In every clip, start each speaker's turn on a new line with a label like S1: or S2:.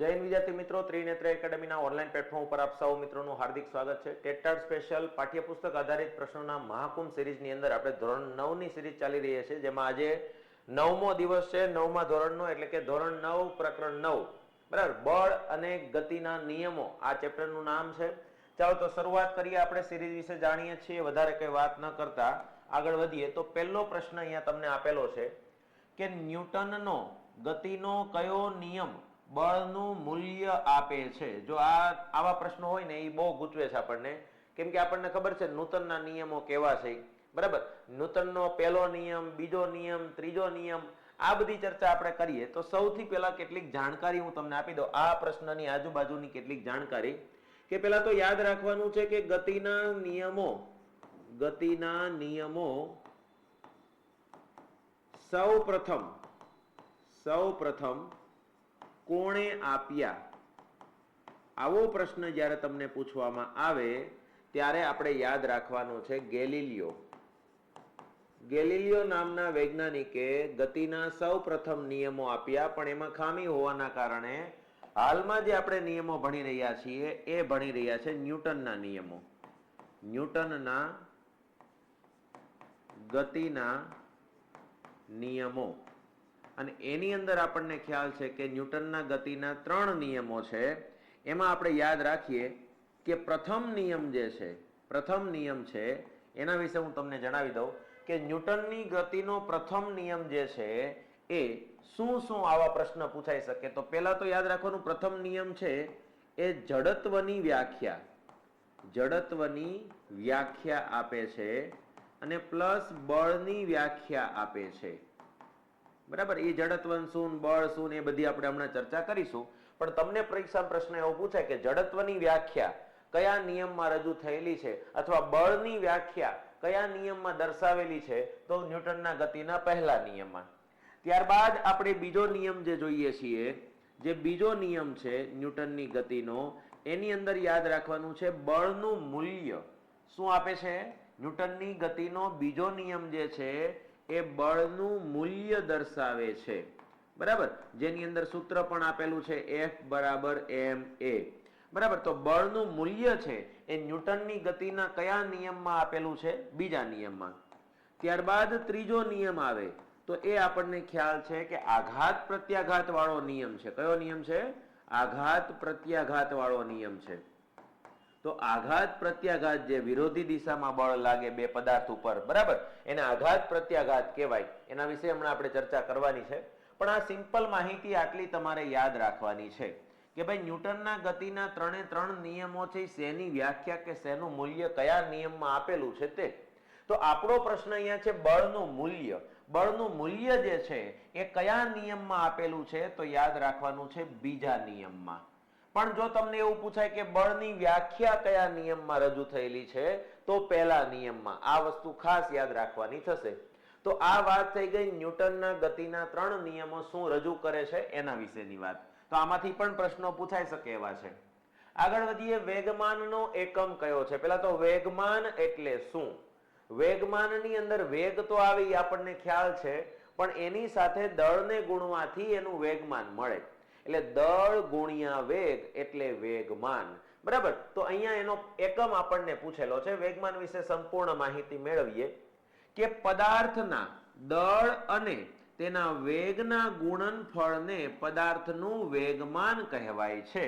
S1: જૈન વિદ્યાર્થી મિત્રો, Trinetra એકેડમીના online platform ઉપર આપ સૌ મિત્રોનું હાર્દિક સ્વાગત છે. ટેટાર સ્પેશિયલ પાઠ્યપુસ્તક આધારિત પ્રશ્નોના મહાકુંભ સિરીઝની અંદર આપણે ધોરણ નવની સિરીઝ ચાલી રહી છે, જેમાં આજે નવમો દિવસ છે. નવમા ધોરણનો એટલે કે ધોરણ નવ પ્રકરણ નવ. બરાબર? બળ અને ગતિના નિયમો. આ ચેપ્ટરનું નામ છે. ચાલો તો શરૂઆત કરીએ આપણે સિરીઝ વિશે. જાણીએ છીએ, વધારે કંઈ વાત ન કરતા. આગળ વધીએ. તો પહેલો પ્રશ્ન અહીંયા તમને આપેલો છે કે ન્યૂટનનો ગતિનો કયો નિયમ બળનું મૂલ્ય આપે છે. જો આ આવા પ્રશ્નો હોય ને એ બહુ ગૂંચવે છે આપણને. કેમ કે આપણને ખબર છે નૂતનના નિયમો કેવા છે. બરાબર? નૂતનનો પહેલો નિયમ, બીજો નિયમ, ત્રીજો નિયમ, આ બધી ચર્ચા આપણે કરીએ, તો સૌથી પહેલા કેટલીક જાણકારી હું તમને આપી દઉં. આ પ્રશ્નની આજુબાજુની કેટલીક જાણકારી. કે પહેલા તો યાદ રાખવાનું છે કે ગતિના નિયમો ગતિના નિયમો સૌ પ્રથમ સૌ પ્રથમ કોણે આપ્યા? આવો પ્રશ્ન જ્યારે તમને પૂછવામાં આવે, ત્યારે આપણે યાદ રાખવાનો છે ગેલિલિયો. ગેલિલિયો નામના વૈજ્ઞાનિકે ગતિના સૌ પ્રથમ નિયમો આપ્યા, પણ એમાં ખામી હોવાના કારણે હાલમાં જે આપણે નિયમો ભણી રહ્યા છીએ, એ ભણી રહ્યા છે ન્યૂટનના નિયમો. ન્યૂટનના ગતિના નિયમો. અને એની અંદર આપણને ખ્યાલ છે કે ન્યૂટનના ગતિના ત્રણ નિયમો છે. એમાં આપણે યાદ રાખીએ કે પ્રથમ નિયમ જે છે, પ્રથમ નિયમ છે, એના વિશે હું તમને જણાવી દઉં કે ન્યૂટનની ગતિનો પ્રથમ નિયમ જે છે એ શું શું આવા પ્રશ્ન પૂછાઈ શકે. તો પહેલા તો યાદ રાખવાનું પ્રથમ નિયમ છે એ જડત્વની વ્યાખ્યા. જડત્વની વ્યાખ્યા આપે છે અને પ્લસ બળની વ્યાખ્યા આપે છે. બરાબર? એ જડત્વન શું બળ શું એ બધી આપણે હમણાં ચર્ચા કરીશું. પણ તમને પરીક્ષા પ્રશ્ન એવો પૂછાય કે જડત્વની વ્યાખ્યા કયા નિયમમાં રજૂ થયેલી છે અથવા બળની વ્યાખ્યા કયા નિયમમાં દર્શાવેલી છે તો ન્યૂટનના ગતિના પહેલા નિયમમાં. ત્યારબાદ આપણે બીજો નિયમ જે જોઈએ છીએ, જે બીજો નિયમ છે ન્યૂટનની ગતિનો, એની અંદર યાદ રાખવાનું છે બળનું મૂલ્ય. શું આપે છે? ન્યૂટનની ગતિનો બીજો નિયમ જે છે એ બળનું મૂલ્ય દર્શાવે છે. બરાબર? જેની અંદર સૂત્ર પણ આપેલું છે એફ બરાબર એમ એ બરાબર? તો બળનું મૂલ્ય છે એ ન્યૂટનની ગતિના કયા નિયમમાં આપેલું છે? બીજા નિયમમાં. ત્યારબાદ ત્રીજો નિયમ આવે. તો એ આપણને ખ્યાલ છે કે આઘાત પ્રત્યાઘાત વાળો નિયમ છે. કયો નિયમ છે? આઘાત પ્રત્યાઘાત વાળો નિયમ છે. તો આઘાત પ્રત્યાઘાત જે વિરોધી દિશામાં બળ લાગે બે પદાર્થ ઉપર, બરાબર? એને આઘાત પ્રત્યાઘાત કહેવાય. એના વિશે હમણાં આપણે ચર્ચા કરવાની છે. પણ આ સિમ્પલ માહિતી આટલી તમારે યાદ રાખવાની છે કે ભાઈ ન્યૂટનના ગતિના ત્રણે ત્રણ નિયમો છે, શેની વ્યાખ્યા કે શેનું મૂલ્ય કયા નિયમમાં આપેલું છે તે. તો આપણો પ્રશ્ન અહીંયા છે બળનું મૂલ્ય. બળનું મૂલ્ય જે છે એ કયા નિયમમાં આપેલું છે તો યાદ રાખવાનું છે બીજા નિયમમાં. પણ જો તમને એવું પૂછાય કે બળની વ્યાખ્યા કયા નિયમમાં રજૂ થયેલી છે, તો પહેલા નિયમમાં આ વસ્તુ ખાસ યાદ રાખવાની થશે. તો આ વાત થઈ ગઈ ન્યૂટનના ગતિના ત્રણ નિયમો શું રજૂ કરે છે એના વિશેની વાત. તો આમાંથી પણ પ્રશ્નો પૂછાઈ શકે એવા છે. આગળ વધીએ વેગમાનનો એકમ કયો છે? પેલા તો વેગમાન એટલે શું? વેગમાનની અંદર વેગ તો આવી આપણને ખ્યાલ છે, પણ એની સાથે દળને ગુણવાથી એનું વેગમાન મળે. એટલે દળ ગુણ્યા વેગ એટલે વેગમાન. બરાબર? તો અહીંયા એનો એકમ આપણને પૂછેલો છે. વેગમાન વિશે સંપૂર્ણ માહિતી મેળવીએ કે પદાર્થના દળ અને તેના વેગના ગુણનફળને પદાર્થનું વેગમાન કહેવાય છે.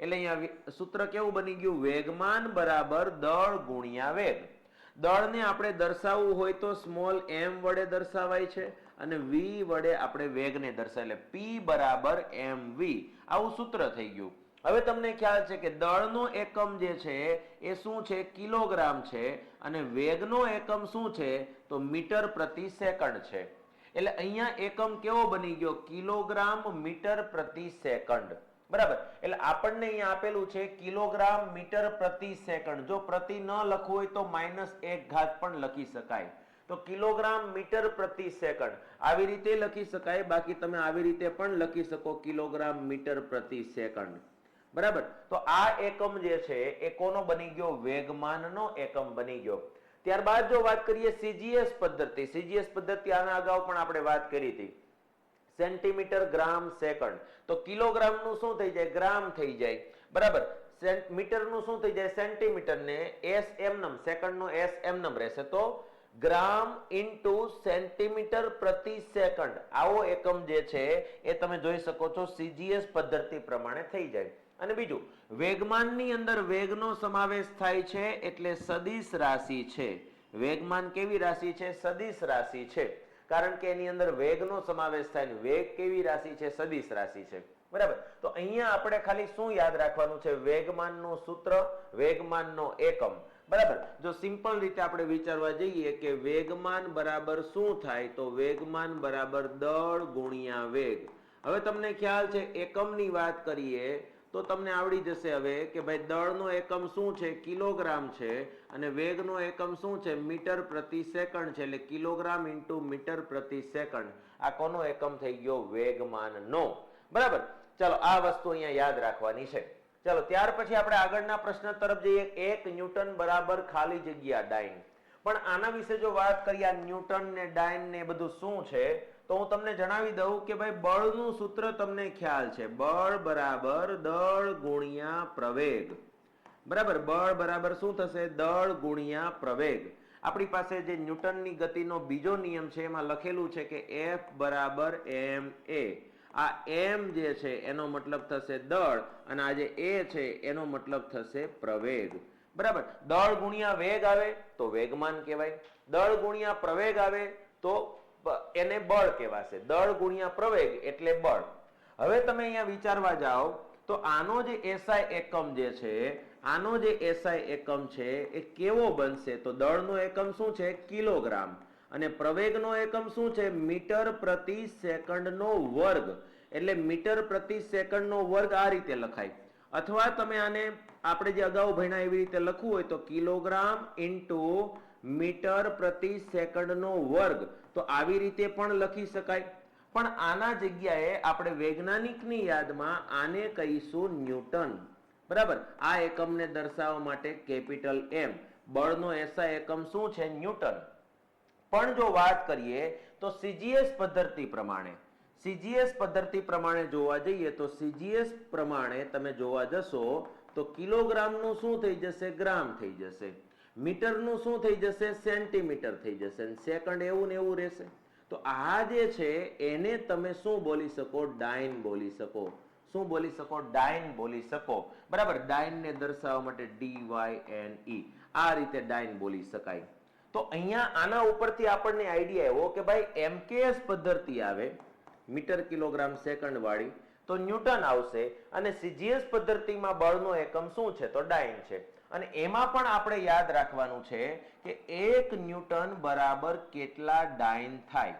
S1: એટલે અહીંયા સૂત્ર કેવું બની ગયું? વેગમાન બરાબર દળ ગુણ્યા વેગ. દળને આપણે દર્શાવવું હોય તો સ્મોલ એમ વડે દર્શાવાય છે. અને વી વડે આપણે વેગને દર્શાવે પી બરાબર એમ વી આવું સૂત્ર થઈ ગયું. હવે તમને ખ્યાલ છે કે દળનો એકમ જે છે, એ શું છે? કિલોગ્રામ છે. અને વેગનો એકમ શું છે? તો મીટર પ્રતિ સેકન્ડ છે. એટલે અહીંયા એકમ કેવો બની ગયો? કિલોગ્રામ મીટર પ્રતિ સેકન્ડ. બરાબર? એટલે આપણને અહીંયા આપેલું છે કિલોગ્રામ મીટર પ્રતિ સેકન્ડ. જો પ્રતિ ન લખવું હોય તો માઇનસ એક ઘાત પણ લખી શકાય. તો કિલોગ્રામ મીટર પ્રતિ સેકન્ડ. આવી રીતે લખી શકાય, બાકી તમે આવી રીતે પણ લખી શકો કિલોગ્રામ મીટર પ્રતિ સેકન્ડ. બરાબર? તો આ એકમ જે છે, એ કોનો બની ગયો? વેગમાનનો એકમ બની ગયો. ત્યારબાદ જો વાત કરીએ સીજીએસ પદ્ધતિ સીજીએસ પદ્ધતિ આના અગાઉ પણ આપણે વાત કરી હતી. Centimetre gram second. તો કિલોગ્રામનું શું થઈ જાય? ગ્રામ થઈ જાય. બરાબર? મીટરનું શું થઈ જાય? સેન્ટીમીટર ને એસ એમ નમ સેકન્ડ નો એસ એમ નમ રહેશે. તો ગ્રામ ઇન્ટુ સેન્ટીમીટર પ્રતિ સેકન્ડ. આવો એકમ જે છે, એ તમે જોઈ શકો છો સીજીએસ પદ્ધતિ પ્રમાણે થઈ જાય. અને બીજું, વેગમાનની અંદર વેગનો સમાવેશ થાય છે એટલે સદિશ રાશિ છે. વેગમાન કેવી રાશિ છે? સદિશ રાશિ છે. કારણ કે એની અંદર વેગનો સમાવેશ થાય વેગ કેવી રાશિ છે? સદિશ રાશિ છે. બરાબર? તો અહીંયા આપણે ખાલી શું યાદ રાખવાનું છે? વેગમાનનું સૂત્ર, વેગમાનનો એકમ. બરાબર? જો સિમ્પલ રીતે આપણે વિચારવા જઈએ કે વેગમાન બરાબર શું થાય, તો વેગમાન બરાબર દળ ગુણ્યા વેગ. હવે તમને ખ્યાલ છે, એકમની વાત કરીએ, તો તમને આવડી જશે હવે કે ભાઈ દળનો એકમ શું છે? કિલોગ્રામ છે. અને વેગનો એકમ શું છે? મીટર પ્રતિ સેકન્ડ છે. એટલે કિલોગ્રામ ઇન્ટુ મીટર પ્રતિ સેકન્ડ. આ કોનો એકમ થઈ ગયો? વેગમાનનો. બરાબર? ચાલો, આ વસ્તુ અહીંયા યાદ રાખવાની છે. ચાલો, ત્યાર પછી આપણે આગળના પ્રશ્ન તરફ જઈએ. એક ન્યૂટન બરાબર ખાલી જગ્યા ડાઇન. પણ આના વિશે જો વાત કરીએ ન્યૂટન ને ડાઇન ને બધું શું છે, તો હું તમને જણાવી દઉં કે ભાઈ, બળનું સૂત્ર તમને ખ્યાલ છે. બળ બરાબર દળ ગુણ્યા પ્રવેગ. બરાબર? બળ બરાબર શું થશે? દળ ગુણ્યા પ્રવેગ. આપણી પાસે જે ન્યૂટનની ગતિનો બીજો નિયમ છે, એમાં લખેલું છે કે એફ બરાબર એમ એ આ એમ જે છે, એનો મતલબ થશે દળ, અને આ જે એ છે, એનો મતલબ થશે પ્રવેગ. બરાબર? દળ ગુણ્યા વેગ આવે તો વેગમાન કહેવાય. દળ ગુણ્યા પ્રવેગ આવે તો એને બળ કહેવાશે. દળ ગુણ્યા પ્રવેગ એટલે બળ. હવે તમે અહીંયા વિચારવા જાઓ, તો આનો જે એસઆઈ એકમ જે છે, આનો જે એસઆઈ એકમ છે, એ કેવો બનશે? તો દળનો એકમ શું છે? કિલોગ્રામ. અને પ્રવેગનો એકમ શું છે? મીટર પ્રતિ સેકન્ડનો વર્ગ. એટલે મીટર પ્રતિ સેકન્ડનો વર્ગ આ રીતે લખાય. અથવા તમે આને, આપણે જે અગાઉ ભણ્યા એવી રીતે લખવું હોય તો કિલોગ્રામ ઇન્ટુ મીટર પ્રતિ સેકન્ડનો વર્ગ. તો આવી રીતે પણ લખી શકાય. પણ આના જગ્યાએ આપણે વૈજ્ઞાનિકની યાદમાં આને કહીશું ન્યૂટન. બરાબર? આ એકમને દર્શાવવા માટે કેપિટલ એમ બળનો એસા એકમ શું છે? ન્યૂટન. પણ જો વાત કરીએ તો સીજીએસ પદ્ધતિ પ્રમાણે સીજીએસ પદ્ધતિ પ્રમાણે જોવા જઈએ તો સીજીએસ પ્રમાણે તમે જોવા જશો તો કિલોગ્રામનું શું થઈ જશે? ગ્રામ થઈ જશે. મીટરનું શું થઈ જશે? સેન્ટીમીટર થઈ જશે. સેકન્ડ એવું ને એવું રહેશે. તો આ જે છે, એને તમે શું બોલી શકો? ડાઇન બોલી શકો. શું બોલી શકો? ડાઇન બોલી શકો. બરાબર? ડાઇન ને દર્શાવવા માટે ડી વાય એન ઈ આ રીતે ડાઇન બોલી શકાય. તો અહીંયા આના ઉપરથી આપણને આઈડિયા આવ્યો કે ભાઈ એમકેએસ પદ્ધતિ આવે, મીટર કિલોગ્રામ સેકન્ડ વાળી, તો ન્યૂટન આવશે અને સીજીએસ પદ્ધતિમાં બળનો એકમ શું છે? તો ડાઇન છે. અને એમાં પણ આપણે યાદ રાખવાનું છે કે એક ન્યૂટન બરાબર કેટલા ડાઇન થાય?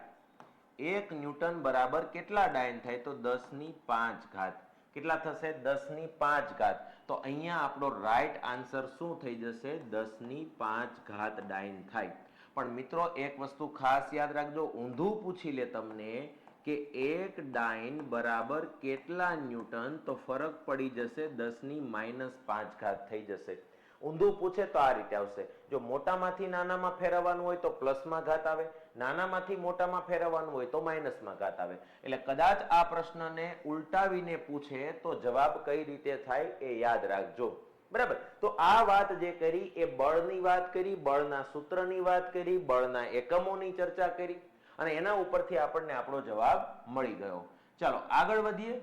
S1: એક ન્યૂટન બરાબર કેટલા ડાઇન થાય? તો દસની પાંચ ઘાત. કેટલા થશે? દસની પાંચ ઘાત. તો અહીંયા આપણો રાઈટ આન્સર શું થઈ જશે? દસની પાંચ ઘાત ડાઇન થાય. પણ મિત્રો, એક વસ્તુ ખાસ યાદ રાખજો. ઊંધું પૂછી લે તમને કે એક ડાઇન બરાબર કેટલા ન્યૂટન? તો ફરક પડી જશે. દસની માઇનસ પાંચ ઘાત થઈ જશે. ઊંધું પૂછે તો આ રીતે આવશે. જો મોટામાંથી નાનામાં ફેરવવાનું હોય તો પ્લસમાં ઘાત આવે. નાનામાંથી મોટામાં ફેરવવાનું હોય તો માઇનસમાં ઘાત આવે. એટલે કદાચ આ પ્રશ્નને ઉલટાવીને પૂછે તો જવાબ કઈ રીતે થાય એ યાદ રાખજો. બરાબર? તો આ વાત જે કરી એ બળની વાત કરી, બળના સૂત્રની વાત કરી, બળના એકમોની ચર્ચા કરી અને એના ઉપરથી આપણને આપણો જવાબ મળી ગયો. ચાલો, આગળ વધીએ.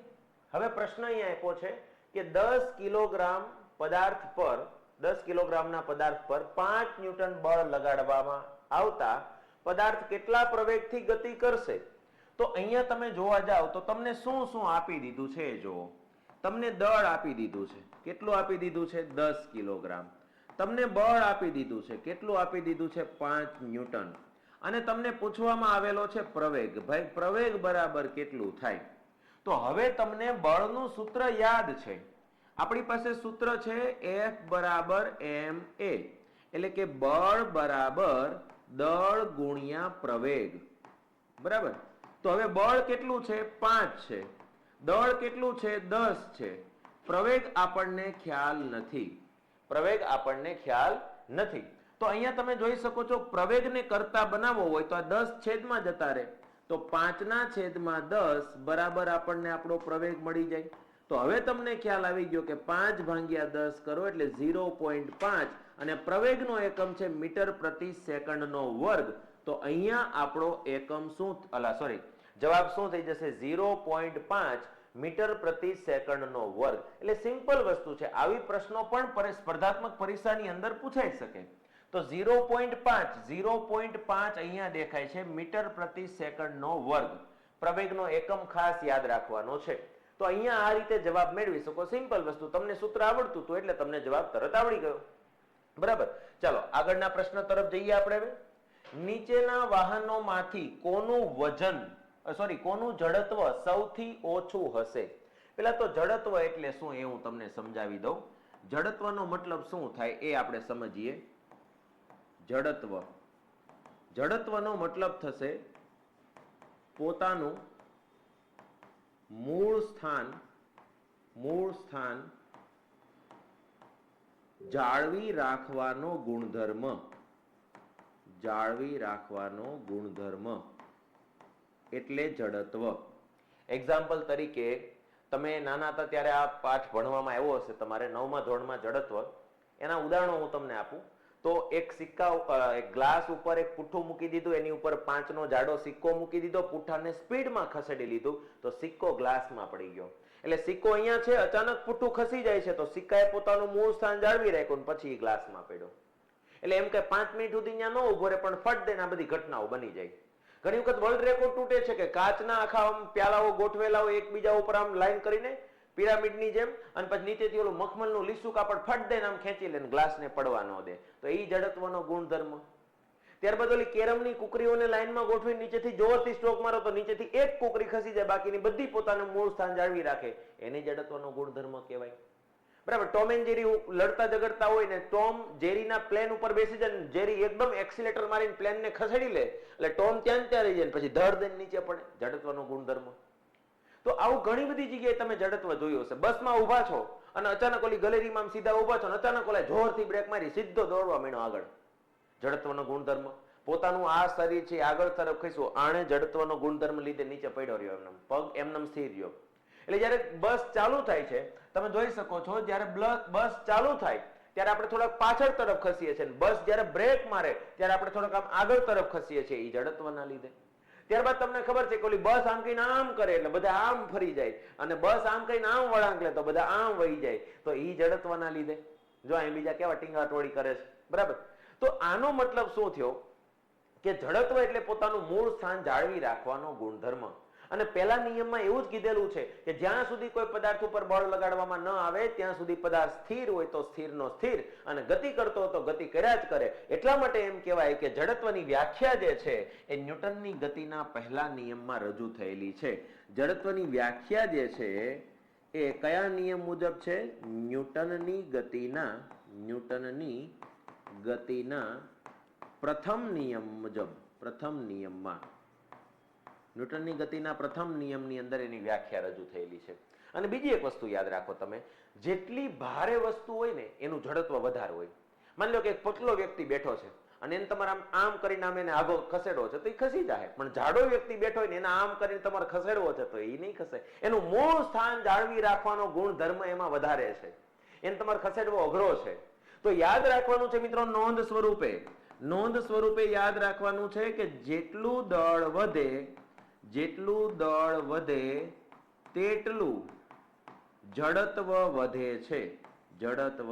S1: હવે પ્રશ્ન અહીંયા આપ્યો છે કે દસ કિલોગ્રામ પદાર્થ પર, દસ કિલોગ્રામના પદાર્થ પર પાંચ ન્યૂટન બળ લગાડવામાં આવતા પદાર્થ કેટલા પ્રવેગથી ગતિ કરશે? તો અહીંયા તમે જોવા જાઓ તો તમને શું શું આપી દીધું છે જુઓ તમને દળ આપી દીધું છે. કેટલું આપી દીધું છે? દસ કિલોગ્રામ. તમને બળ આપી દીધું છે. કેટલું આપી દીધું છે? પાંચ ન્યૂટન. અને તમને પૂછવામાં આવેલો છે પ્રવેગ. ભાઈ, પ્રવેગ બરાબર કેટલું થાય? તો હવે તમને બળનું સૂત્ર યાદ છે. આપણી પાસે સૂત્ર છે એફ બરાબર એમ એ એટલે કે બળ બરાબર દળ ગુણ્યા પ્રવેગ. બરાબર? તો હવે બળ કેટલું છે? પાંચ છે. દળ કેટલું છે? દસ છે. પ્રવેગ આપણને ખ્યાલ નથી. પ્રવેગ આપણને ખ્યાલ નથી. તો અહીંયા તમે જોઈ શકો છો, પ્રવેગને કરતા બનાવવો હોય તો આ દસ છેદમાં જતા રહે. તો પાંચના છેદમાં દસ બરાબર આપણને આપણો પ્રવેગ મળી જાય. તો હવે તમને ખ્યાલ આવી ગયો કે પાંચ ભાંગ્યા દસ કરો એટલે ઝીરો પોઈન્ટ પાંચ. અને પ્રવેગનો એકમ છે મીટર પ્રતિ સેકન્ડનો વર્ગ. તો અહીંયા આપણો એકમ શું અલા સોરી જવાબ શું થઈ જશે? ઝીરો પોઈન્ટ પાંચ મીટર પ્રતિ સેકન્ડનો વર્ગ. એટલે સિમ્પલ વસ્તુ છે. આવી પ્રશ્નો પણ પરી- સ્પર્ધાત્મક પરીક્ષાની અંદર પૂછાઈ શકે. તો ઝીરો પોઈન્ટ પાંચ, ઝીરો પોઈન્ટ પાંચ અહીંયા દેખાય છે મીટર પ્રતિ સેકન્ડનો વર્ગ. પ્રવેગનો એકમ ખાસ યાદ રાખવાનો છે. તો અહીંયા આ રીતે જવાબ મેળવી શકો. સિમ્પલ વસ્તુ. તમને સૂત્ર આવડતું હતું એટલે તમને જવાબ તરત આવડી ગયો. બરાબર? ચાલો, આગળના પ્રશ્ન તરફ જઈએ આપણે નીચેના વાહનોમાંથી કોનું વજન સોરી કોનું જડત્વ સૌથી ઓછું હશે? પેલા તો જડત્વ એટલે શું એ હું તમને સમજાવી દઉં. જડત્વનો મતલબ શું થાય એ આપણે સમજીએ. જડત્વ. જડત્વનો મતલબ થશે પોતાનું મૂળ સ્થાન મૂળ સ્થાન જાળવી રાખવાનો ગુણધર્મ. જાળવી રાખવાનો ગુણધર્મ. એટલે જડત્વ. એક્ઝામ્પલ તરીકે, તમે નાના હતા ત્યારે આ પાઠ ભણવામાં આવ્યો હશે, તમારે નવમા ધોરણમાં જડત્વ. એના ઉદાહરણો હું તમને આપું. તો એક સિક્કા એક ગ્લાસ ઉપર એક પુઠ્ઠું મૂકી દીધું, એની ઉપર પાંચનો જાડો સિક્કો મૂકી દીધો, પુઠ્ઠાને સ્પીડમાં ખસેડી લીધું, તો સિક્કો ગ્લાસમાં પડી ગયો. એટલે સિક્કો અહીંયા છે, અચાનક પુઠ્ઠું ખસી જાય છે, તો સિક્કાએ પોતાનું મૂળ સ્થાન જાળવી રાખ્યું પછી ગ્લાસમાં પડ્યો. એટલે એમ કે પાંચ મિનિટ સુધી ત્યાં ન ઊભો રહે, પણ ફટ દઈને આ બધી ઘટનાઓ બની જાય. ઘણી વખત વર્લ્ડ રેકોર્ડ તૂટે છે કે કાચના આખા આમ પ્યાલાઓ ગોઠવેલા હોય, એકબીજા ઉપર આમ લાઈન કરીને, પિરામિડની જેમ, અને પછી નીચેથી ઓલું મખમલનું લીસું કાપડ ફટ દઈને આમ ખેંચી લે ગ્લાસને પડવા ન દે. તો એ જડત્વનો ગુણધર્મ. ત્યારબાદ ઓલી કેરમની કુકરીઓને લાઈનમાં ગોઠવી નીચેથી જોરથી સ્ટ્રોક મારો તો નીચેથી એક કુકરી ખસી જાય, બાકીની બધી પોતાનું મૂળ સ્થાન જાળવી રાખે. એને જડત્વનો ગુણધર્મ કહેવાય. બરાબર, ટોમ એન્ડ જેરી લડતા ઝઘડતા હોય ને ટોમ જેરીના પ્લેન ઉપર બેસી જાય જેરી એકદમ એક્સિલેટર મારીને પ્લેનને ખસેડી લે, એટલે ટોમ ત્યાં ત્યાં રહી જાય પછી ધડ દઈને નીચે પડે. જડત્વનો ગુણધર્મ. તો આવું ઘણી બધી જગ્યાએ તમે જડત્વ જોયું હશે. બસમાં ઊભા છો અને અચાનક ઓલી ગલેરીમાં સીધા ઊભા છો અને અચાનક ઓલા જોરથી બ્રેક મારી, સીધો દોડવા માંડ્યો આગળ. જડત્વનો ગુણધર્મ. પોતાનું આ શરીર છે આગળ તરફ ખસ્યું આણે જડત્વનો ગુણધર્મ લીધે નીચે પડ્યો રહ્યો એમને પગ એમનેમ સ્થિર રહ્યો. એટલે જ્યારે બસ ચાલુ થાય છે, તમે જોઈ શકો છો, જ્યારે બસ ચાલુ થાય, ત્યારે આપણે થોડાક પાછળ તરફ ખસીએ છીએ. બસ જ્યારે બ્રેક મારે, ત્યારે આપણે થોડાક આમ આગળ તરફ ખસીએ છીએ એ જડત્વના લીધે. ત્યારબાદ તમને ખબર છે કે ઓલી બસ આમ કહીને આમ કરે, એટલે બધા આમ ફરી જાય. અને બસ આમ કહીને આમ વળાંક લે, તો બધા આમ વહી જાય. તો એ જડત્વના લીધે. જો અહીં બીજા કેવા ટીંગાટોળી કરે છે. બરાબર? તો આનો મતલબ શું થયો? કે જડત્વ એટલે પોતાનું મૂળ સ્થાન જાળવી રાખવાનો ગુણધર્મ. અને પહેલા નિયમમાં એવું જ કીધેલું છે કે જ્યાં સુધી કોઈ પદાર્થ ઉપર બળ લગાડવામાં ન આવે, ત્યાં સુધી પદાર્થ સ્થિર હોય તો સ્થિરનો સ્થિર અને ગતિ કરતો તો ગતિ કર્યા જ કરે. એટલા માટે એમ કહેવાય કે જડત્વની વ્યાખ્યા જે છે, એ ન્યૂટનની ગતિના પહેલા નિયમમાં રજૂ થયેલી છે. જડત્વની વ્યાખ્યા જે છે, એ કયા નિયમ મુજબ છે? ન્યૂટનની ગતિના, ન્યૂટનની ગતિના પ્રથમ નિયમ મુજબ, પ્રથમ નિયમમાં. ન્યૂટનની ગતિના પ્રથમ નિયમની અંદર એની વ્યાખ્યા રજૂ થયેલી છે. અને બીજી એક વસ્તુ યાદ રાખો તમે, જેટલી ભારે વસ્તુ હોય ને, એનું જડત્વ વધારે હોય. માની લો કે એક પતલો વ્યક્તિ બેઠો છે, અને એને તમારે આમ આમ કરીને આમ એને આગો ખસેડવો છે, તો એ ખસી જાય. પણ જાડો વ્યક્તિ બેઠો હોય ને, એને આમ કરીને તમારે ખસેડવો છે, તો એ નહીં ખસે. એનું મૂળ સ્થાન જાળવી રાખવાનો ગુણધર્મ એમાં વધારે છે. એને તમારે ખસેડવો અઘરો છે. તો યાદ રાખવાનું છે મિત્રો નોંધ સ્વરૂપે. નોંધ સ્વરૂપે યાદ રાખવાનું છે કે જેટલું દળ વધે, જેટલું દળ વધે તેટલું જડત્વ વધે છે. જડત્વ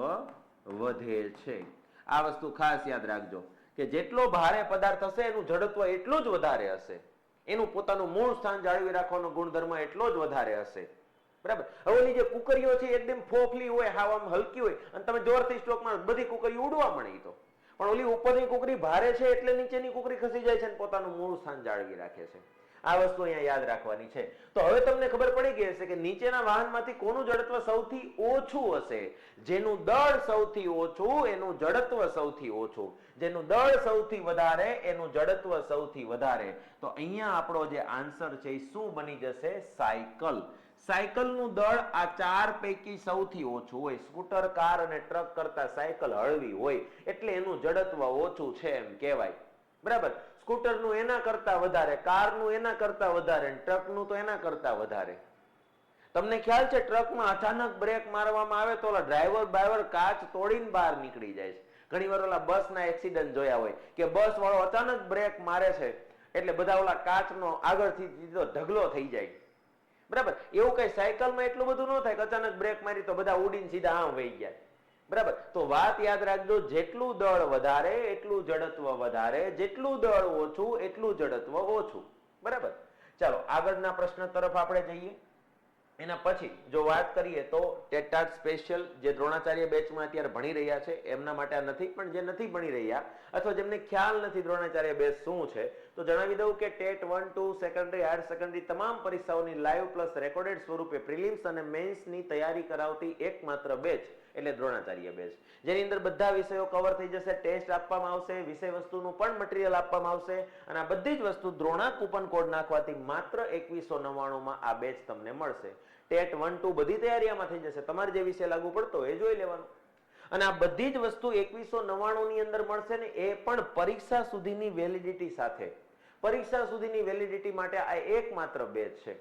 S1: વધે છે. આ વસ્તુ ખાસ યાદ રાખજો કે જેટલો ભારે પદાર્થ હશે, એનું જડત્વ એટલું જ વધારે હશે. એનું પોતાનું મૂળ સ્થાન જાળવી રાખવાનો ગુણધર્મ એટલો જ વધારે હશે. બરાબર? હવે જે કુકરીઓ છે એકદમ ફોફલી હોય હાવ હલકી હોય, અને તમે જોરથી સ્ટ્રોકમાં બધી કુકરી ઉડવા મળે તો. પણ ઓલી ઉપરની કુકરી ભારે છે એટલે નીચેની કુકરી ખસી જાય છે અને પોતાનું મૂળ સ્થાન જાળવી રાખે છે. આ વસ્તુ અહીંયા યાદ રાખવાની છે. તો હવે તમને ખબર પડી ગઈ હશે કે નીચેના વાહનમાંથી કોનું જડત્વ સૌથી ઓછું હશે? જેનું દળ સૌથી ઓછું, એનું જડત્વ સૌથી ઓછું. જેનું દળ સૌથી વધારે, એનું જડત્વ સૌથી વધારે. તો અહીંયા આપણો જે આન્સર છે એ શું બની જશે? સાયકલ. સાયકલનું દળ આ ચાર પૈકી સૌથી ઓછું હોય. સ્કૂટર, કાર અને ટ્રક કરતા સાયકલ હળવી હોય એટલે એનું જડત્વ ઓછું છે એમ કહેવાય. બરાબર? સ્કૂટરનું એના કરતા વધારે, કારનું એના કરતા વધારે ટ્રકનું તો એના કરતા વધારે. તમને ખ્યાલ છે, ટ્રકમાં અચાનક બ્રેક મારવામાં આવે તો ઓલા ડ્રાઈવર બાઈવર કાચ તોડીને બહાર નીકળી જાય છે. ઘણી વાર ઓલા બસના એક્સિડન્ટ જોયા હોય કે બસ વાળો અચાનક બ્રેક મારે છે એટલે બધા ઓલા કાચનો આગળથી ઢગલો થઈ જાય. બરાબર? એવું કઈ સાયકલમાં એટલું બધું ન થાય અચાનક બ્રેક મારી તો બધા ઉડીને સીધા આમ વહી ગયા. બરાબર? તો વાત યાદ રાખજો, જેટલું દળ વધારે, એટલું જડત્વ વધારે. જેટલું દળ ઓછું, એટલું જડત્વ ઓછું. બરાબર? ચાલો, આગળના પ્રશ્ન તરફ આપણે જઈએ. એના પછી જો વાત કરીએ તો ટેટાટ સ્પેશિયલ જે દ્રોણાચાર્ય બેચમાં અત્યારે ભણી રહ્યા છે, એમના માટે આ નથી, પણ જે નથી ભણી રહ્યા, અથવા જેમને ખ્યાલ નથી દ્રોણાચાર્ય બેચ શું છે, તો જણાવી દઉં કે TET one two secondary higher secondary તમામ પરીક્ષાઓની લાઈવ પ્લસ રેકોર્ડેડ સ્વરૂપે પ્રિલિમ્સ અને મેન્સની તૈયારી કરાવતી એકમાત્ર બેચ એટલે દ્રોણાચાર્ય બેચ જેની અંદર બધા વિષયો કવર થઈ જશે ટેસ્ટ આપવામાં આવશે, વિષય વસ્તુનું પણ મટીરિયલ આપવામાં આવશે, અને આ બધી જ વસ્તુ દ્રોણા કૂપન કોડ નાખવાથી માત્ર એકવીસો નવ્વાણુંમાં આ બેચ તમને મળશે. ટેટ વન, ટુ બધી તૈયારી આમાં થઈ જશે. તમારે જે વિષય લાગુ પડતો એ જોઈ લેવાનું. અને આ બધી જ વસ્તુ એકવીસો નવ્વાણું ની અંદર મળશે ને એ પણ પરીક્ષા સુધીની વેલિડિટી સાથે. પરીક્ષા સુધીની વેલિડિટી માટે આ એકમાત્ર બેચ છે.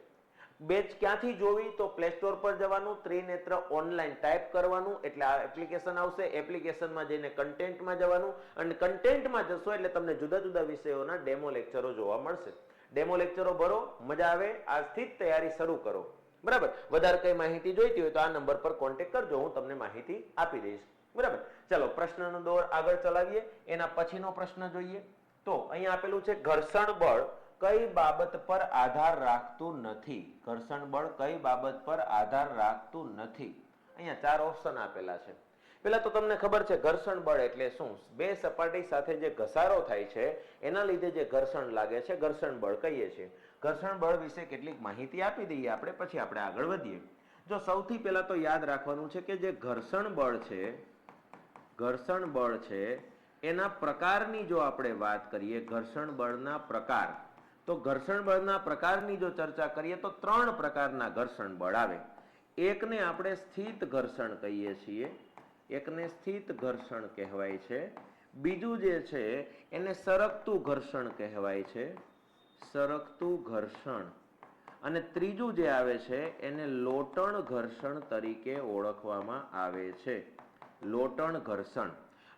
S1: બેચ ક્યાંથી જોવી? તો પ્લે સ્ટોર પર જવાનું, ત્રિનેત્ર ઓનલાઈન ટાઈપ કરવાનું, એટલે આ એપ્લિકેશન આવશે. એપ્લિકેશનમાં જઈને કન્ટેન્ટમાં જવાનું. અને કન્ટેન્ટમાં જશો એટલે તમને જુદા જુદા વિષયોના ડેમો લેક્ચરો જોવા મળશે. ડેમો લેક્ચરો ભરો, મજા આવે. આજથી જ તૈયારી શરૂ કરો. બરાબર? વધારે કઈ માહિતી જોઈતી હોય તો આ નંબર પર કોન્ટેક્ટ કરજો, હું તમને માહિતી આપી દઈશ. બરાબર? ચલો, પ્રશ્નનો દોર આગળ ચલાવીએ. એના પછીનો પ્રશ્ન જોઈએ. તો અહીંયા આપેલું છે, ઘર્ષણ બળ કઈ બાબત પર આધાર રાખતું નથી? ઘર્ષણ બળ કઈ બાબત પર આધાર રાખતું નથી? અહીંયા ચાર ઓપ્શન આપેલા છે. પેલા તો તમને ખબર છે, ઘર્ષણ બળ એટલે શું? બે સપાટી સાથે જે ઘસારો થાય છે, એના લીધે જે ઘર્ષણ લાગે છે, ઘર્ષણ બળ કહીએ છીએ. ઘર્ષણ બળ વિશે કેટલીક માહિતી આપી દઈએ આપણે, પછી આપણે આગળ વધીએ. જો સૌથી પહેલા તો યાદ રાખવાનું છે કે જે ઘર્ષણ બળ છે, ઘર્ષણ બળ છે, એના પ્રકારની જો આપણે વાત કરીએ, ઘર્ષણ બળના પ્રકાર, તો ઘર્ષણ બળના પ્રકારની જો ચર્ચા કરીએ, તો ત્રણ પ્રકારના ઘર્ષણ બળ આવે. એકને આપણે સ્થિત ઘર્ષણ કહીએ છીએ, એકને સ્થિત ઘર્ષણ કહેવાય છે. બીજું જે છે, એને સરકતું ઘર્ષણ કહેવાય છે. સરકતું ઘર્ષણ. અને ત્રીજું જે આવે છે, એને લોટણ ઘર્ષણ તરીકે ઓળખવામાં આવે છે. લોટણ ઘર્ષણ.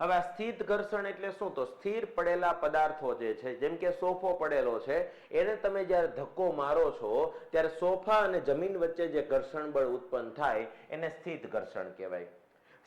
S1: હવે આ સ્થિત ઘર્ષણ એટલે શું? તો સ્થિર પડેલા પદાર્થો જે છે, જેમ કે સોફો પડેલો છે, એને તમે જ્યારે ધક્કો મારો છો, ત્યારે સોફા અને જમીન વચ્ચે જે ઘર્ષણ બળ ઉત્પન્ન થાય, એને સ્થિત ઘર્ષણ કહેવાય.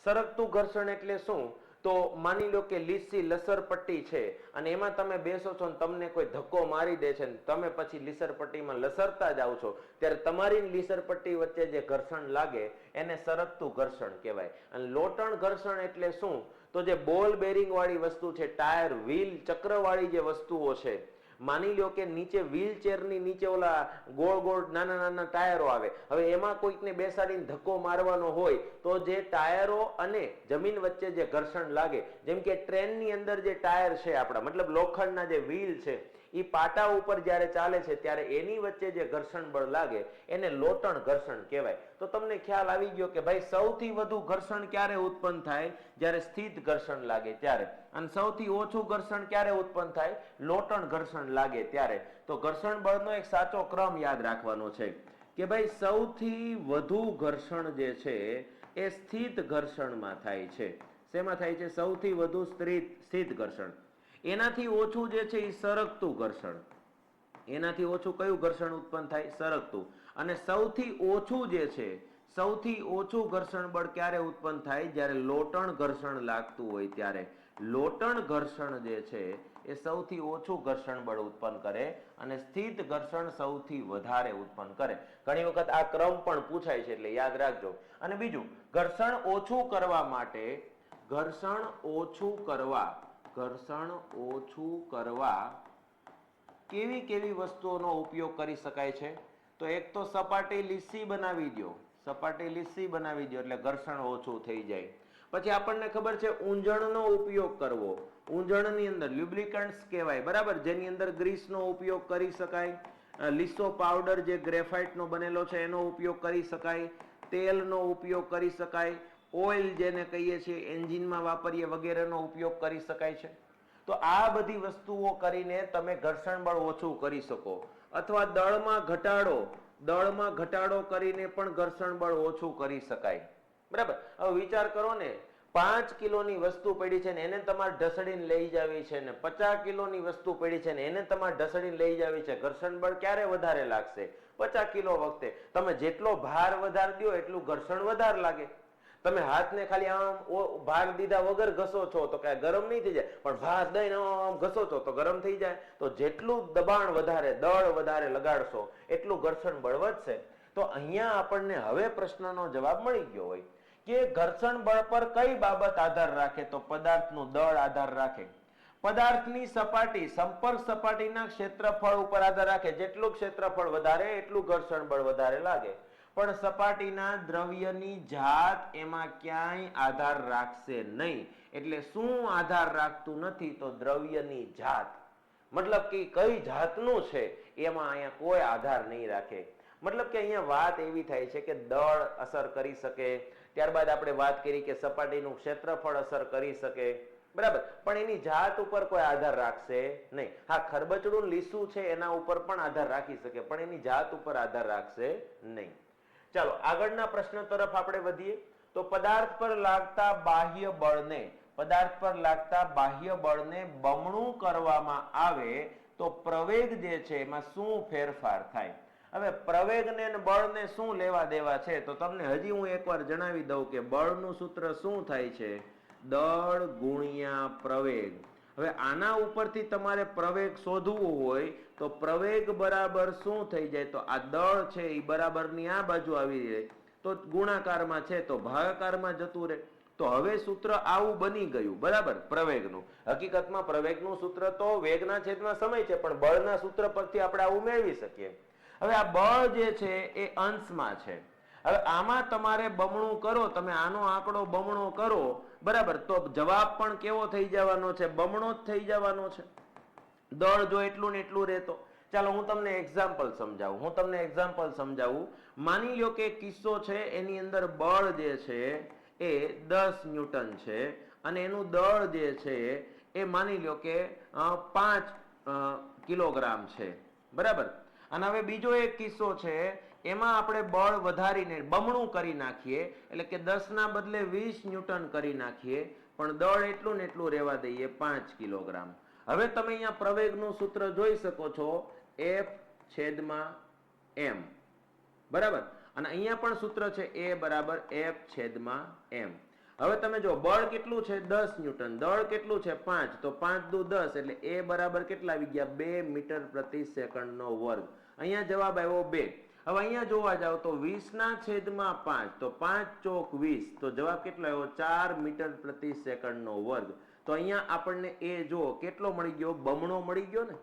S1: સરકતું ઘર્ષણ એટલે શું? તો માની લો કે લીસી લસરપટ્ટી છે અને એમાં તમે બેસો છો ને તમને કોઈ ધક્કો મારી દે છે ને તમે પછી લીસરપટ્ટીમાં લસરતા જાઓ છો, ત્યારે તમારી લીસરપટ્ટી વચ્ચે જે ઘર્ષણ લાગે, એને સરકતું ઘર્ષણ કહેવાય. અને લોટણ ઘર્ષણ એટલે શું? તો જે બોલ બેરિંગ વાળી વસ્તુ છે, ટાયર, વ્હીલ, ચક્રવાળી જે વસ્તુઓ છે માની લો કે નીચે વ્હીલચેરની નીચે ઓલા ગોળ ગોળ નાના નાના ટાયરો આવે. હવે એમાં કોઈકને બેસાડીને ધક્કો મારવાનો હોય તો જે ટાયરો અને જમીન વચ્ચે જે ઘર્ષણ લાગે, જેમ કે ટ્રેનની અંદર જે ટાયર છે આપણા, મતલબ લોખંડના જે વ્હીલ છે એ પાટા ઉપર જ્યારે ચાલે છે, ત્યારે એની વચ્ચે જે ઘર્ષણ બળ લાગે, એને લોટણ ઘર્ષણ કહેવાય. તો તમને ખ્યાલ આવી ગયો કે ભાઈ સૌથી વધુ ઘર્ષણ ક્યારે ઉત્પન્ન થાય? જ્યારે સ્થિત ઘર્ષણ લાગે ત્યારે. અને સૌથી ઓછું ઘર્ષણ ક્યારે ઉત્પન્ન થાય? લોટણ ઘર્ષણ લાગે ત્યારે. તો ઘર્ષણ બળનો એક સાચો ક્રમ યાદ રાખવાનો છે કે ભાઈ સૌથી વધુ ઘર્ષણ જે છે, એ સ્થિત ઘર્ષણમાં થાય છે. શેમાં થાય છે? સૌથી વધુ સ્થિત સ્થિત ઘર્ષણ. એનાથી ઓછું જે છે એ સરકતું ઘર્ષણ. એનાથી ઓછું કયું ઘર્ષણ ઉત્પન્ન થાય? સરકતું. અને સૌથી ઓછું જે છે, સૌથી ઓછું ઘર્ષણ બળ ક્યારે ઉત્પન્ન થાય? જ્યારે લોટણ ઘર્ષણ લાગતું હોય ત્યારે. લોટણ ઘર્ષણ જે છે, એ સૌથી ઓછું ઘર્ષણ બળ ઉત્પન્ન કરે અને સ્થિત ઘર્ષણ સૌથી વધારે ઉત્પન્ન કરે. ઘણી વખત આ ક્રમ પણ પૂછાય છે, એટલે યાદ રાખજો. અને બીજું, ઘર્ષણ ઓછું કરવા માટે, ઘર્ષણ ઓછું કરવા ઘર્ષણ ઓછું કરવા કેવી કેવી વસ્તુઓનો ઉપયોગ કરી શકાય છે? તો એક તો સપાટી લીસી બનાવી દો સપાટી લીસી બનાવી દો એટલે ઘર્ષણ ઓછું થઈ જાય. પછી આપણને ખબર છે ઊંજણનો ઉપયોગ કરવો. ઊંજણની અંદર લ્યુબ્રિકન્ટ્સ કહેવાય, બરાબર? જેની અંદર ગ્રીસનો ઉપયોગ કરી શકાય લીસો પાવડર જે ગ્રેફાઇટનો બનેલો છે એનો ઉપયોગ કરી શકાય, તેલનો ઉપયોગ કરી શકાય ઓઇલ જેને કહીએ છીએ, એન્જિનમાં વાપરીએ વગેરેનો ઉપયોગ કરી શકાય છે. તો આ બધી વસ્તુઓ કરીને તમે ઘર્ષણ બળ ઓછું કરી શકો. અથવા દળમાં ઘટાડો દળમાં ઘટાડો કરીને પણ ઘર્ષણ બળ ઓછું કરી શકાય. બરાબર? હવે વિચાર કરો ને, પાંચ કિલોની વસ્તુ પડી છે ને, એને તમારે ઢસડીને લઈ જાવી છે ને, પચાસ કિલોની વસ્તુ પડી છે ને, એને તમારે ઢસડીને લઈ જાવી છે. ઘર્ષણ બળ ક્યારે વધારે લાગશે? પચાસ કિલો વખતે. તમે જેટલો ભાર વધારી દો એટલું ઘર્ષણ વધારે લાગે. તમે હાથને ખાલી આમ ભાર દીધા વગર ઘસો છો તો કાંઈ ગરમ નહીં થઈ જાય. પણ ભાર દઈને આમ ઘસો છો તો ગરમ થઈ જાય. તો જેટલું દબાણ વધારે, દળ વધારે લગાડશો, એટલું ઘર્ષણ બળ વધશે તો અહીંયા આપણને હવે પ્રશ્નનો જવાબ મળી ગયો હોય કે ઘર્ષણ બળ પર કઈ બાબત આધાર રાખે? તો પદાર્થનું દળ આધાર રાખે. પદાર્થની સપાટી, સંપર્ક સપાટીના ક્ષેત્રફળ ઉપર આધાર રાખે. જેટલું ક્ષેત્રફળ વધારે, એટલું ઘર્ષણ બળ વધારે લાગે. પણ સપાટીના દ્રવ્યની જાત એમાં ક્યાંય આધાર રાખશે નહીં. એટલે શું આધાર રાખતું નથી તો દ્રવ્યની જાત. મતલબ કે કઈ જાતનું છે, એમાં અહીંયા કોઈ આધાર નહીં રાખે. મતલબ કે અહીંયા વાત એવી થાય છે કે દળ અસર કરી શકે, ત્યારબાદ આપણે વાત કરી કે સપાટીનું ક્ષેત્રફળ અસર કરી શકે. બરાબર? પણ એની જાત ઉપર કોઈ આધાર રાખશે નહીં. હા, ખરબચડું લીસું છે એના ઉપર પણ આધાર રાખી શકે, પણ એની જાત ઉપર આધાર રાખશે નહીં. ચાલો, આગળના પ્રશ્ન તરફ આપણે વધીએ. તો પદાર્થ પર લાગતા બાહ્ય બળને, પદાર્થ પર લાગતા બાહ્ય બળને બમણું કરવામાં આવે તો પ્રવેગ જે છે એમાં શું ફેરફાર થાય? હવે પ્રવેગને બળને શું લેવા દેવા છે? તો તમને હજી હું એકવાર જણાવી દઉં કે બળનું સૂત્ર શું થાય છે? દળ ગુણ્યા પ્રવેગ. હવે આના ઉપરથી તમારે પ્રવેગ શોધવું હોય તો પ્રવેગ બરાબર શું થઈ જાય? તો આ દળ છે એ બરાબરની આ બાજુ આવી જાય તો ગુણાકારમાં છે તો ભાગાકારમાં જતું રહે. તો હવે સૂત્ર આવું બની ગયું, બરાબર? પ્રવેગનું. હકીકતમાં પ્રવેગનું સૂત્ર તો વેગના છેદમાં સમય છે, પણ બળના સૂત્ર પરથી આપણે આવું મેળવી શકીએ. હવે આ બળ જે છે એ અંશમાં છે. હવે આમાં તમારે બમણું કરો, તમે આનો આંકડો બમણો કરો બરાબર, તો જવાબ પણ કેવો થઈ જવાનો છે? બમણો જ થઈ જવાનો છે. દળ જો એટલું ને એટલું રહેતો. ચાલો, હું તમને એક્ઝામ્પલ સમજાવું. હું તમને એક્ઝામ્પલ સમજાવું. માની લ્યો કે કિસ્સો છે, એની અંદર બળ જે છે, એ દસ ન્યૂટન છે અને એનું દળ જે છે, એ માની લ્યો કે પાંચ કિલોગ્રામ છે. બરાબર? અને હવે બીજો એક કિસ્સો છે એમાં આપણે બળ વધારીને બમણું કરી નાખીએ, એટલે કે દસના બદલે વીસ ન્યૂટન કરી નાખીએ, પણ દળ એટલું ને એટલું રહેવા દઈએ પાંચ કિલોગ્રામ. હવે તમે અહીંયા પ્રવેગનું સૂત્ર જોઈ શકો છો એફ છેદમાં એમ બરાબર? અને અહીંયા પણ સૂત્ર છે એ બરાબર એફ છેદમાં એમ હવે તમે જો, બળ કેટલું છે? દસ ન્યૂટન. દળ કેટલું છે? પાંચ. તો પાંચ દુ દસ, એટલે એ બરાબર કેટલા આવી ગયા? બે મીટર પ્રતિ સેકન્ડ નો વર્ગ. અહીંયા જવાબ આવ્યો બે. હવે અહીંયા જોવા જાવ તો વીસ ના છેદમાં પાંચ, તો પાંચ ચોક વીસ, તો જવાબ કેટલો આવ્યો? ચાર મીટર પ્રતિ સેકન્ડ નો વર્ગ. તો અહીંયા આપણને એ જો કેટલો મળી ગયો? બમણો મળી ગયો ને?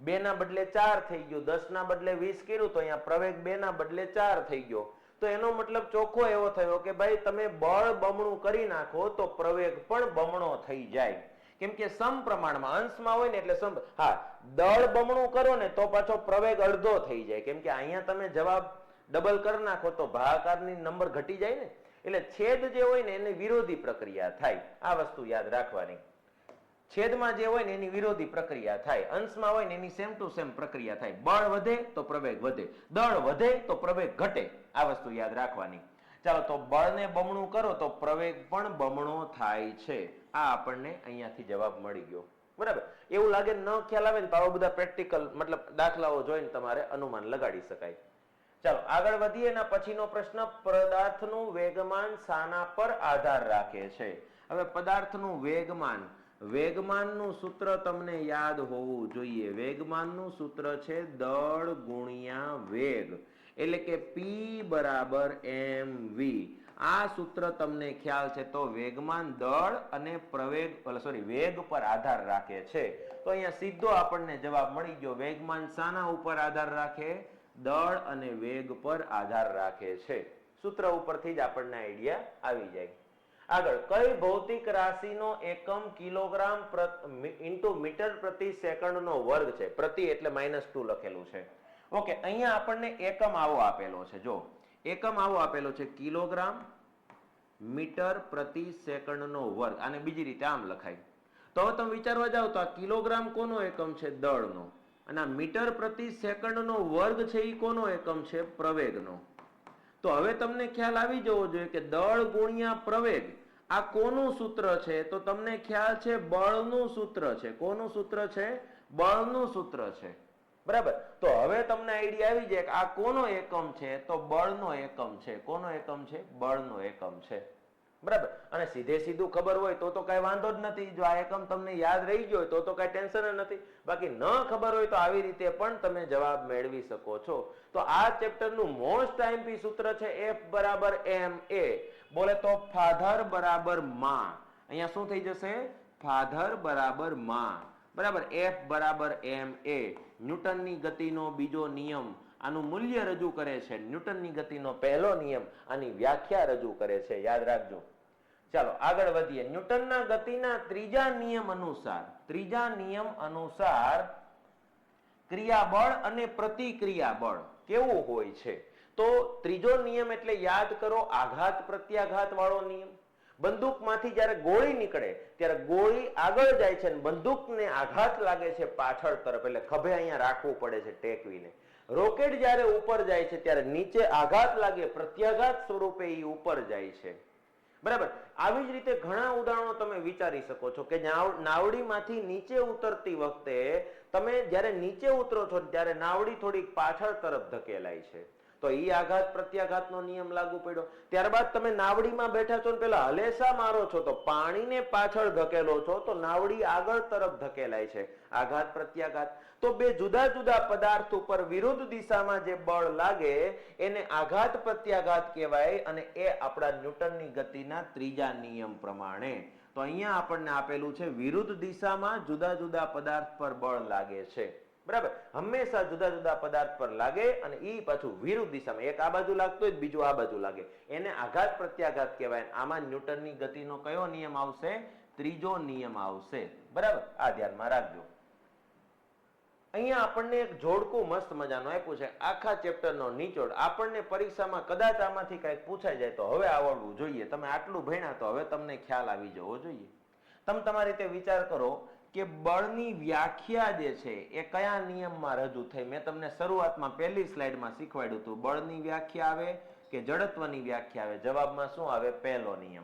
S1: બે ના બદલે ચાર થઈ ગયો. દસ ના બદલે વીસ કર્યું તો અહીંયા પ્રવેગ બે ના બદલે ચાર થઈ ગયો. તો એનો મતલબ ચોખ્ખો એવો થયો કે ભાઈ તમે બળ બમણું કરી નાખો તો પ્રવેગ પણ બમણો થઈ જાય. કેમ કે સમપ્રમાણમાં અંશમાં હોય ને એટલે સમ હા, દળ બમણું કરો ને તો પાછો પ્રવેગ અડધો થઈ જાય. કેમ કે અહીંયા તમે જવાબ ડબલ કરી નાખો તો ભાગાકારની નંબર ઘટી જાય ને. એટલે છેદ જે હોય ને એની વિરોધી પ્રક્રિયા થાય. આ વસ્તુ યાદ રાખવાની. છેદમાં જે હોય ને એની વિરોધી પ્રક્રિયા થાય. અંશમાં હોય ને એની સેમ ટુ સેમ પ્રક્રિયા થાય. બળ વધે તો પ્રવેગ વધે. દળ વધે તો પ્રવેગ ઘટે. આ વસ્તુ યાદ રાખવાની. ચાલો, તો બળને બમણું કરો તો પ્રવેગ પણ બમણો થાય છે. આ આપણને અહીંયાથી જવાબ મળી ગયો. બરાબર? એવું લાગે ન ખ્યાલ આવે ને તો આવા બધા પ્રેક્ટિકલ મતલબ દાખલાઓ જોઈને તમારે અનુમાન લગાડી શકાય. ચાલો, આગળ વધીએ એના પછીનો પ્રશ્ન. પદાર્થનું વેગમાન શાના પર આધાર રાખે છે. હવે પદાર્થનું વેગમાન. વેગમાનનું સૂત્ર તમને યાદ હોવું જોઈએ. વેગમાનનું સૂત્ર છે દળ ગુણ્યા વેગ. એટલે કે પી બરાબર mv આ સૂત્ર તમને ખ્યાલ છે તો વેગમાન દળ અને પ્રવેગ સોરી વેગ પર આધાર રાખે છે. તો અહીંયા સીધો આપણને જવાબ મળી ગયો, વેગમાન શાના ઉપર આધાર રાખે, દળ અને વેગ પર આધાર રાખે છે. સૂત્ર ઉપરથી જ આપણને આઈડિયા આવી જાય. આગળ, કઈ ભૌતિક રાશિનો એકમ કિલોગ્રામ ઇન્ટુ મીટર પ્રતિ સેકન્ડનો વર્ગ છે? પ્રતિ એટલે માઇનસ ટુ લખેલું છે. ઓકે, અહીંયા આપણને એકમ આવો આપેલો છે, જો. એકમ આવો આપેલો છે કિલોગ્રામ મીટર પ્રતિ સેકન્ડનો વર્ગ. આને બીજી રીતે આમ લખાય. તો હવે તમે વિચારવા જાઓ તો આ કિલોગ્રામ કોનો એકમ છે? દળનો. અને આ મીટર પ્રતિ સેકન્ડનો વર્ગ છે એ કોનો એકમ છે? પ્રવેગનો. તો હવે તમને ખ્યાલ આવી જવો જોઈએ કે દળ ગુણ્યા પ્રવેગ. આ કોનું સૂત્ર છે? તો તમને ખ્યાલ છે બળનું સૂત્ર છે. કોનું સૂત્ર છે? બળનું સૂત્ર છે. બરાબર? તો હવે તમને આઈડિયા આવી જાય કે આ કોનો એકમ છે? તો બળનો એકમ છે. કોનો એકમ છે? બળનો એકમ છે. બરાબર? અને સીધે સીધું ખબર હોય તો તો કઈ વાંધો જ નથી. જો આ એકમ તમને યાદ રહી ગયો તો તો કઈ ટેન્શન જ નથી. બાકી ન ખબર હોય તો આવી રીતે પણ તમે જવાબ મેળવી શકો છો. તો આ ચેપ્ટરનું મોસ્ટ આઈએમપી સૂત્ર છે એફ બરાબર એમ એ બોલે તો ફાધર બરાબરમાં. અહીંયા શું થઈ જશે? ફાધર બરાબરમાં. બરાબર એફ બરાબર એમ એ ન્યૂટનની ગતિનો બીજો નિયમ, આનું મૂલ્ય રજૂ કરે છે. ન્યૂટનની ગતિનો પહેલો નિયમ, આની વ્યાખ્યા રજૂ કરે છે. યાદ રાખજો. ચાલો, આગળ વધીએ. ન્યૂટનના ગતિના ત્રીજા નિયમ અનુસાર, ત્રીજા નિયમ અનુસાર ક્રિયાબળ અને પ્રતિક્રિયાબળ કેવું હોય છે? તો ત્રીજો નિયમ એટલે યાદ કરો, આઘાત પ્રત્યાઘાત વાળો નિયમ. બંદૂકમાંથી જ્યારે ગોળી નીકળે, ત્યારે ગોળી આગળ જાય છે અને બંદૂકને આઘાત લાગે છે પાછળ તરફ. એટલે ખભે અહીંયા રાખવું પડે છે ટેકવીને. રોકેટ જ્યારે ઉપર જાય છે, ત્યારે નીચે આઘાત લાગે, પ્રત્યાઘાત સ્વરૂપે એ ઉપર જાય છે. બરાબર? આવી જ રીતે ઘણા ઉદાહરણો તમે વિચારી શકો છો કે નાવ- નાવડીમાંથી નીચે ઉતરતી વખતે તમે જ્યારે નીચે ઉતરો છો, ત્યારે નાવડી થોડીક પાછળ તરફ ધકેલાય છે. તો એ આઘાત પ્રત્યાઘાતનો નિયમ લાગુ પડ્યો. ત્યારબાદ તમે નાવડીમાં બેઠા છો ને પેલા હલેસા મારો છો તો પાણીને પાછળ ધકેલો છો તો નાવડી આગળ તરફ ધકેલાય છે. આઘાત પ્રત્યાઘાત. તો બે જુદા જુદા પદાર્થ ઉપર વિરુદ્ધ દિશામાં જે બળ લાગે એને આઘાત પ્રત્યાઘાત કહેવાય અને એ આપણા ન્યૂટનની ગતિના ત્રીજા નિયમ પ્રમાણે. તો અહીંયા આપણને આપેલું છે વિરુદ્ધ દિશામાં જુદા જુદા પદાર્થ પર બળ લાગે છે. બરાબર? હંમેશા જુદા જુદા પદાર્થ પર લાગે અને એ પાછું વિરુદ્ધ દિશામાં, એક આ બાજુ લાગતો હોય બીજું આ બાજુ લાગે. એને આઘાત પ્રત્યાઘાત કહેવાય આમાં ન્યૂટનની ગતિનો કયો નિયમ આવશે? ત્રીજો નિયમ આવશે. બરાબર? આ ધ્યાનમાં રાખજો. અહીંયા આપણને એક જોડકું મસ્ત મજાનું આપ્યું છે. આખા ચેપ્ટરનો નિચોડ. આપણને પરીક્ષામાં કદાચ આમાંથી કંઈક પૂછાઈ જાય તો હવે આવડવું જોઈએ. તમે આટલું ભણ્યા તો હવે તમને ખ્યાલ આવી જવો જોઈએ. તમે તમારી રીતે વિચાર કરો કે બળની વ્યાખ્યા જે છે એ કયા નિયમમાં રજૂ થઈ? મેં તમને શરૂઆતમાં પહેલી સ્લાઇડમાં શીખવાડ્યું હતું. બળની વ્યાખ્યા આવે કે જડત્વની વ્યાખ્યા આવે? જવાબમાં શું આવે? પહેલો નિયમ.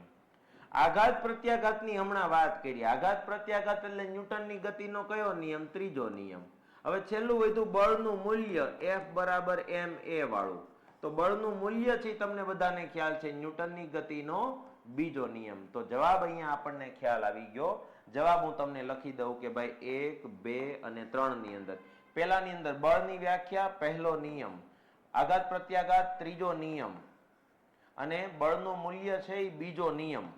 S1: આઘાત પ્રત્યાઘાતની હમણાં વાત કરી. આઘાત પ્રત્યાઘાત એટલે ન્યૂટનની ગતિનો કયો નિયમ? ત્રીજો નિયમ. હવે છેલ્લું વધ્યું બળનું મૂલ્ય એફ બરાબર એમ એ વાળું. તો બળનું મૂલ્ય છે તમને બધાને ખ્યાલ છે. ન્યૂટનની ગતિનો બીજો નિયમ. તો જવાબ અહીંયા આપણને ખ્યાલ આવી ગયો. જવાબ હું તમને લખી દઉં કે ભાઈ એક, બે અને ત્રણની અંદર. પહેલાની અંદર બળની વ્યાખ્યા, પહેલો નિયમ. આઘાત, પ્રત્યાઘાત, ત્રીજો નિયમ. અને બળનું મૂલ્ય છે એ બીજો નિયમ.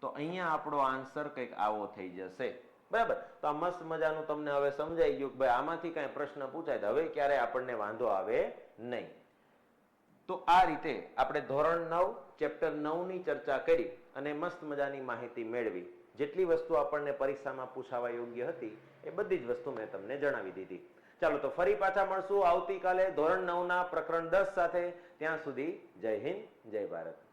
S1: તો અહીંયા આપણો આન્સર કંઈક આવો થઈ જશે. બરાબર? તો આ મસ્ત મજાનું તમને હવે સમજાઈ ગયું કે ભાઈ આમાંથી કાંઈ પ્રશ્ન પૂછાય તો હવે ક્યારે આપણને વાંધો આવે નહીં. તો આ રીતે આપણે ધોરણ નવ, ચેપ્ટર નવની ચર્ચા કરી અને મસ્ત મજાની માહિતી મેળવી. જેટલી વસ્તુ આપણને પરીક્ષામાં પૂછાવા યોગ્ય હતી, એ બધી જ વસ્તુ મેં તમને જણાવી દીધી. ચાલો તો ફરી પાછા મળશું આવતીકાલે ધોરણ નવ ના પ્રકરણ દસ સાથે. ત્યાં સુધી જય હિન્દ, જય ભારત.